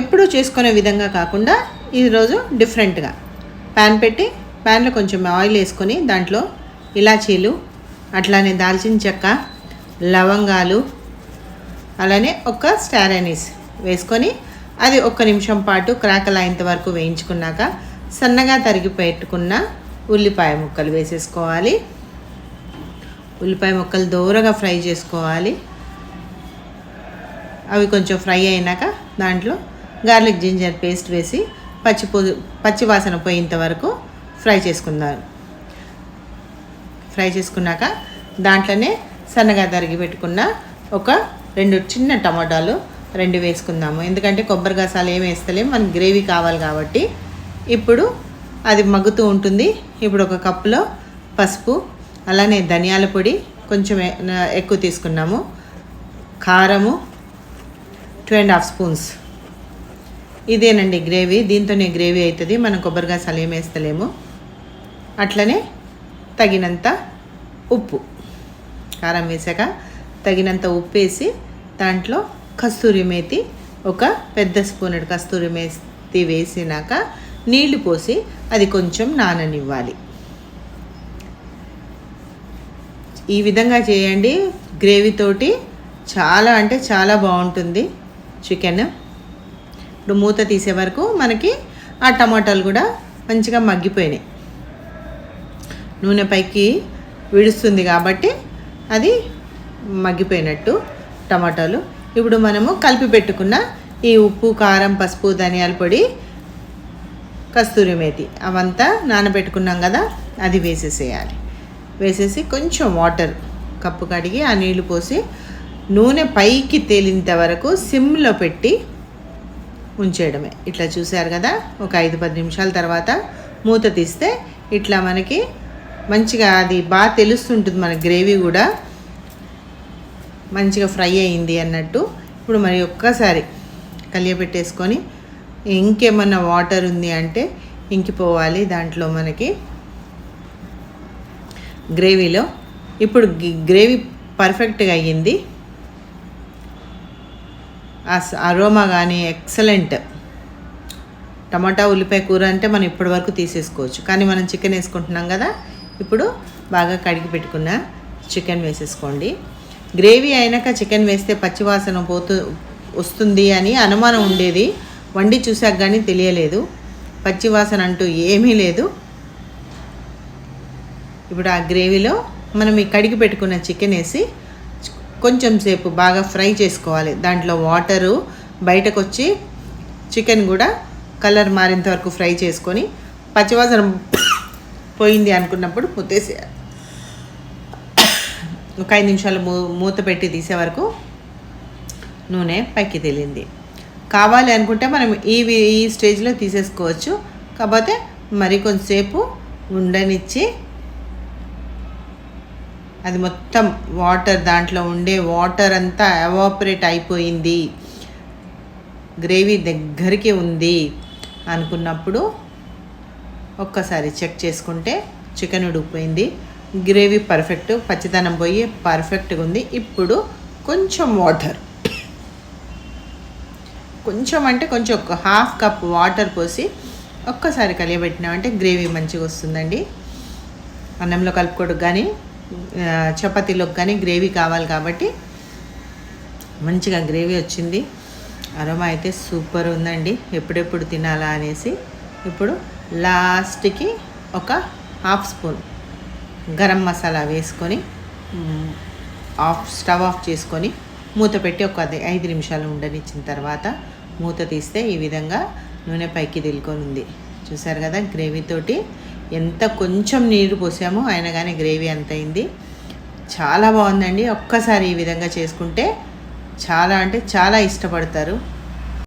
ఎప్పుడూ చేసుకునే విధంగా కాకుండా ఈరోజు డిఫరెంట్గా. ప్యాన్ పెట్టి ప్యాన్లో కొంచెం ఆయిల్ వేసుకొని దాంట్లో ఇలాచీలు అట్లానే దాల్చిన చెక్క లవంగాలు అలానే ఒక స్టార్ అనీస్ వేసుకొని అది ఒక్క నిమిషం పాటు క్రాకల్ అయ్యేంత వరకు వేయించుకున్నాక సన్నగా తరిగి పెట్టుకున్న ఉల్లిపాయ ముక్కలు వేసేసుకోవాలి. ఉల్లిపాయ ముక్కలు దూరగా ఫ్రై చేసుకోవాలి. అవి కొంచెం ఫ్రై అయినాక దాంట్లో గార్లిక్ జింజర్ పేస్ట్ వేసి పచ్చి పో పచ్చి వాసన పోయేంత వరకు ఫ్రై చేసుకుందాం. ఫ్రై చేసుకున్నాక దాంట్లోనే సన్నగా తరిగి పెట్టుకున్న ఒక రెండు చిన్న టమాటాలు రెండు వేసుకుందాము. ఎందుకంటే కొబ్బరి గసాలు ఏమి వేస్తలేము మనకి గ్రేవీ కావాలి కాబట్టి. ఇప్పుడు అది మగ్గుతూ ఉంటుంది. ఇప్పుడు ఒక కప్పులో పసుపు అలానే ధనియాల పొడి కొంచెం ఎక్కువ తీసుకున్నాము. కారము టూ అండ్ హాఫ్ స్పూన్స్ ఇదేనండి గ్రేవీ. దీంతోనే గ్రేవీ అవుతుంది మనం కొబ్బరిగా గసాలు వేస్తలేము. అట్లనే తగినంత ఉప్పు. కారం వేసాక తగినంత ఉప్పు వేసి దాంట్లో కస్తూరి మేతి ఒక పెద్ద స్పూన్ కస్తూరి మేతి వేసినాక నీళ్ళు పోసి అది కొంచెం నాననివ్వాలి. ఈ విధంగా చేయండి. గ్రేవీ తోటి చాలా అంటే చాలా బాగుంటుంది. చికెన్ ఇప్పుడు మూత తీసే వరకు మనకి ఆ టమాటాలు కూడా మంచిగా మగ్గిపోయినాయి. నూనె పైకి విడుస్తుంది కాబట్టి అది మగ్గిపోయినట్టు టమాటాలు. ఇప్పుడు మనము కలిపి పెట్టుకున్న ఈ ఉప్పు కారం పసుపు ధనియాల పొడి కస్తూరి మేతి అవంతా నానబెట్టుకున్నాం కదా అది వేసేసేయాలి. వేసేసి కొంచెం వాటర్ కప్పు కడిగి ఆ నీళ్ళు పోసి నూనె పైకి తేలినంత వరకు సిమ్లో పెట్టి ఉంచేయడమే. ఇట్లా చూశారు కదా? ఒక ఐదు పది నిమిషాల తర్వాత మూత తీస్తే ఇట్లా మనకి మంచిగా అది బాగా తెలుస్తుంటుంది మన గ్రేవీ కూడా. మంచిగా ఫ్రై అయింది అన్నట్టు. ఇప్పుడు మరి ఒక్కసారి కలియబెట్టేసుకొని ఇంకేమన్నా వాటర్ ఉంది అంటే ఇంకిపోవాలి దాంట్లో మనకి గ్రేవీలో. ఇప్పుడు గ్రేవీ పర్ఫెక్ట్గా అయ్యింది. అరోమా కానీ ఎక్సలెంట్. టమాటా ఉల్లిపాయ కూర అంటే మనం ఇప్పటి వరకు తీసేసుకోవచ్చు. కానీ మనం చికెన్ వేసుకుంటున్నాం కదా ఇప్పుడు బాగా కడిగి పెట్టుకున్న చికెన్ వేసేసుకోండి. గ్రేవీ అయినాక చికెన్ వేస్తే పచ్చివాసన పోతూ వస్తుంది అని అనుమానం ఉండేది. వండి చూసాక కానీ తెలియలేదు. పచ్చివాసన అంటూ ఏమీ లేదు. ఇప్పుడు ఆ గ్రేవీలో మనం ఈ కడిగి పెట్టుకున్న చికెన్ వేసి కొంచెం సేపు బాగా ఫ్రై చేసుకోవాలి. దాంట్లో వాటరు బయటకు వచ్చి చికెన్ కూడా కలర్ మారేంత వరకు ఫ్రై చేసుకొని పచ్చివాసన పోయింది అనుకున్నప్పుడు ముత్తేసేయాలి ఒక ఐదు నిమిషాలు మూ మూత పెట్టి తీసే వరకు నూనె పైకి తేలింది. కావాలి అనుకుంటే మనం ఈ ఈ స్టేజ్లో తీసేసుకోవచ్చు. కాకపోతే మరి కొంతసేపు ఉండనిచ్చి అది మొత్తం వాటర్ దాంట్లో ఉండే వాటర్ అంతా ఎవాపరేట్ అయిపోయింది. గ్రేవీ దగ్గరికి ఉంది అనుకున్నప్పుడు ఒక్కసారి చెక్ చేసుకుంటే చికెన్ ఉడికిపోయింది. గ్రేవీ పర్ఫెక్ట్ పచ్చిదనం పోయి పర్ఫెక్ట్గా ఉంది. ఇప్పుడు కొంచెం వాటర్. కొంచెం అంటే కొంచెం ఒక హాఫ్ కప్ వాటర్ పోసి ఒక్కసారి కలియబెట్టినామంటే గ్రేవీ మంచిగా వస్తుందండి. అన్నంలో కలుపుకోవడం కానీ చపాతీలోకి కానీ గ్రేవీ కావాలి కాబట్టి మంచిగా గ్రేవీ వచ్చింది. అరోమా అయితే సూపర్ ఉందండి. ఎప్పుడెప్పుడు తినాలా అనేసి ఇప్పుడు లాస్ట్కి ఒక హాఫ్ స్పూన్ గరం మసాలా వేసుకొని ఆఫ్ స్టవ్ ఆఫ్ చేసుకొని మూత పెట్టి ఒక ఐదు నిమిషాలు ఉండనిచ్చిన తర్వాత మూత తీస్తే ఈ విధంగా నూనె పైకి తెలుకొని ఉంది. చూసారు కదా గ్రేవీతోటి ఎంత కొంచెం నీరు పోసామో అయినా కానీ గ్రేవీ అంత అయింది. చాలా బాగుందండి. ఒక్కసారి ఈ విధంగా చేసుకుంటే చాలా అంటే చాలా ఇష్టపడతారు.